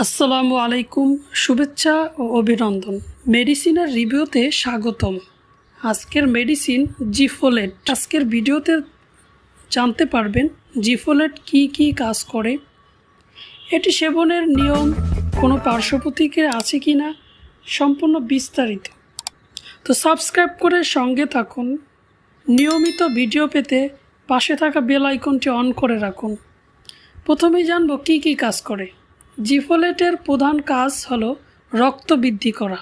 আসসালামু আলাইকুম, শুভেচ্ছা ও অভিনন্দন। মেডিসিনের রিভিউতে স্বাগতম। আজকের মেডিসিন জিফোলেট। আজকের ভিডিওতে জানতে পারবেন জিফোলেট কি কি কাজ করে। এটি সেবনের নিয়ম, কোনো পার্শ্ব প্রতিক্রিয়া আছে কি না, সম্পূর্ণ বিস্তারিত। তো সাবস্ক্রাইব করে সঙ্গে থাকুন। নিয়মিত ভিডিও পেতে পাশে থাকা বেল আইকনটি অন করে রাখুন। প্রথমেই জানব কি কি কাজ করে। জিফোলেটের প্রধান কাজ হলো রক্ত বৃদ্ধি করা।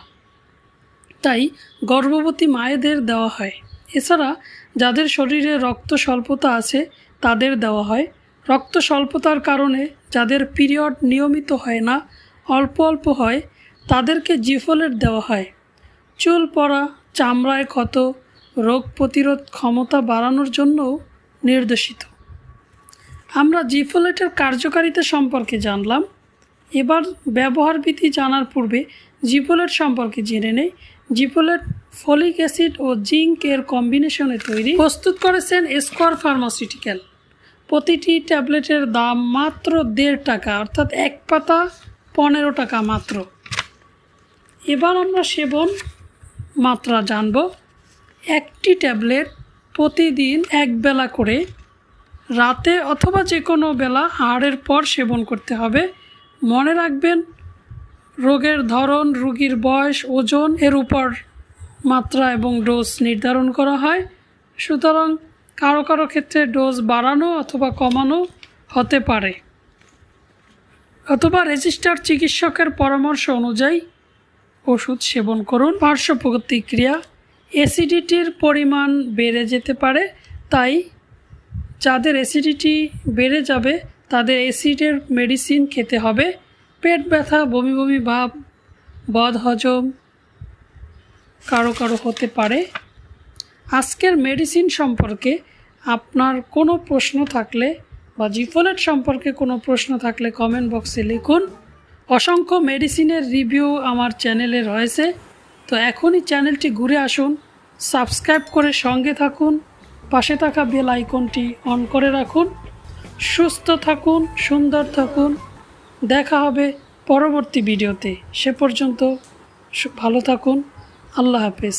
তাই গর্ভবতী মায়েদের দেওয়া হয়। এছাড়া যাদের শরীরে রক্ত স্বল্পতা আছে, তাদের দেওয়া হয়। রক্ত স্বল্পতার কারণে যাদের পিরিয়ড নিয়মিত হয় না, অল্প অল্প হয়, তাদেরকে জিফোলেট দেওয়া হয়। চুল পড়া, চামড়ায় ক্ষত, রোগ প্রতিরোধ ক্ষমতা বাড়ানোর জন্যও নির্দেশিত। আমরা জিফোলেটের কার্যকারিতা সম্পর্কে জানলাম। এবার ব্যবহার বিধি জানার পূর্বে জিপোলেট সম্পর্কে জেনে নেই। জিপোলেট ফলিক অ্যাসিড ও জিঙ্ক এর কম্বিনেশনে তৈরি। প্রস্তুত করেছেন স্কোয়ার ফার্মাসিউটিক্যাল। প্রতিটি ট্যাবলেটের দাম মাত্র দেড় টাকা, অর্থাৎ এক পাতা পনেরো টাকা মাত্র। এবার আমরা সেবন মাত্রা জানব। একটি ট্যাবলেট প্রতিদিন এক বেলা করে রাতে অথবা যে কোনো বেলা আহারের পর সেবন করতে হবে। মনে রাখবেন, রোগের ধরন, রোগীর বয়স, ওজন এর উপর মাত্রা এবং ডোজ নির্ধারণ করা হয়। সুতরাং কারও কারও ক্ষেত্রে ডোজ বাড়ানো অথবা কমানো হতে পারে। অথবা রেজিস্টার চিকিৎসকের পরামর্শ অনুযায়ী ওষুধ সেবন করুন। পার্শ্ব প্রতিক্রিয়া অ্যাসিডিটির পরিমাণ বেড়ে যেতে পারে, তাই যাদের অ্যাসিডিটি বেড়ে যাবে তাদের অ্যাসিডের মেডিসিন খেতে হবে। পেট ব্যথা, বমি বমি, ভাব, বদ হজম কারও কারও হতে পারে। আজকের মেডিসিন সম্পর্কে আপনার কোনো প্রশ্ন থাকলে বা জিফোলেট সম্পর্কে কোনো প্রশ্ন থাকলে কমেন্ট বক্সে লিখুন। অসংখ্য মেডিসিনের রিভিউ আমার চ্যানেলে রয়েছে। তো এখনই চ্যানেলটি ঘুরে আসুন, সাবস্ক্রাইব করে সঙ্গে থাকুন, পাশে থাকা বেল আইকনটি অন করে রাখুন। সুস্থ থাকুন সুন্দর থাকুন। দেখা হবে পরবর্তী ভিডিওতে। সে পর্যন্ত ভালো থাকুন। আল্লাহ হাফেজ।